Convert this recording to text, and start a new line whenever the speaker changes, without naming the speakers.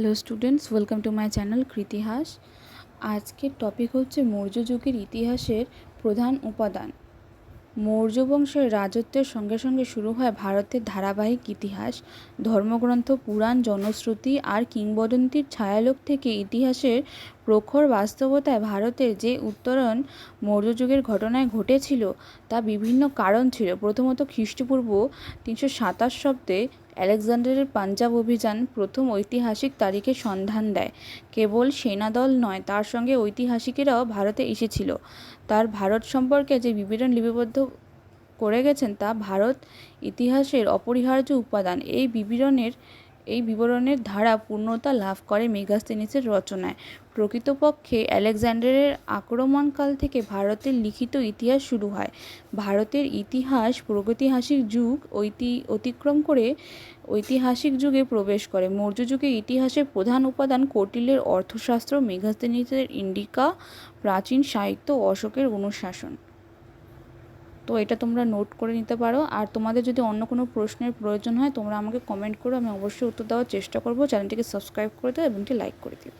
Hello students, welcome to my channel Kritihas আজকের topic হচ্ছে মৌর্য যুগের ইতিহাসের প্রধান উপাদান। মৌর্য বংশের রাজত্বের সঙ্গে সঙ্গে শুরু হয় ভারতের ধারাবাহিক ইতিহাস, ধর্মগ্রন্থ, পুরাণ, জনশ্রুতি আর কিংবদন্তির ছায়ালোক থেকে ইতিহাসের প্রখর বাস্তবতায় ভারতের যে উত্তরণ মৌর্য যুগের ঘটনায় ঘটেছিল, তা বিভিন্ন কারণ ছিল। প্রথমত, খ্রিস্টপূর্ব তিনশো সাতাশ শব্দে আলেকজান্ডারের পাঞ্জাব অভিযান প্রথম ঐতিহাসিক তারিখের সন্ধান দেয়। কেবল সেনাদল নয়, তার সঙ্গে ঐতিহাসিকেরাও ভারতে এসেছিল। তার ভারত সম্পর্কে যে বিবরণ লিপিবদ্ধ করে গেছেন, তা ভারত ইতিহাসের অপরিহার্য উপাদান। এই বিবরণের এই বিবরণের ধারা পূর্ণতা লাভ করে মেগাস্তেনিসের রচনায়। প্রকৃতপক্ষে আলেকজান্ডারের আক্রমণকাল থেকে ভারতের লিখিত ইতিহাস শুরু হয়। ভারতের ইতিহাস প্রগতিহাসিক যুগ ঐতি অতিক্রম করে ঐতিহাসিক যুগে প্রবেশ করে। মৌর্য যুগে ইতিহাসের প্রধান উপাদান কৌটিল্যের অর্থশাস্ত্র মেঘাস্তেনিসের ইন্ডিকা, প্রাচীন সাহিত্য অশোকের অনুশাসন। তো এটা তোমরা নোট করে নিতে পারো। আর তোমাদের যদি অন্য কোনো প্রশ্নের প্রয়োজন হয়, তোমরা আমাকে কমেন্ট করো, আমি অবশ্যই উত্তর দেওয়ার চেষ্টা করব। চ্যানেলটিকে সাবস্ক্রাইব করে দিও এবং লাইক করে দিও।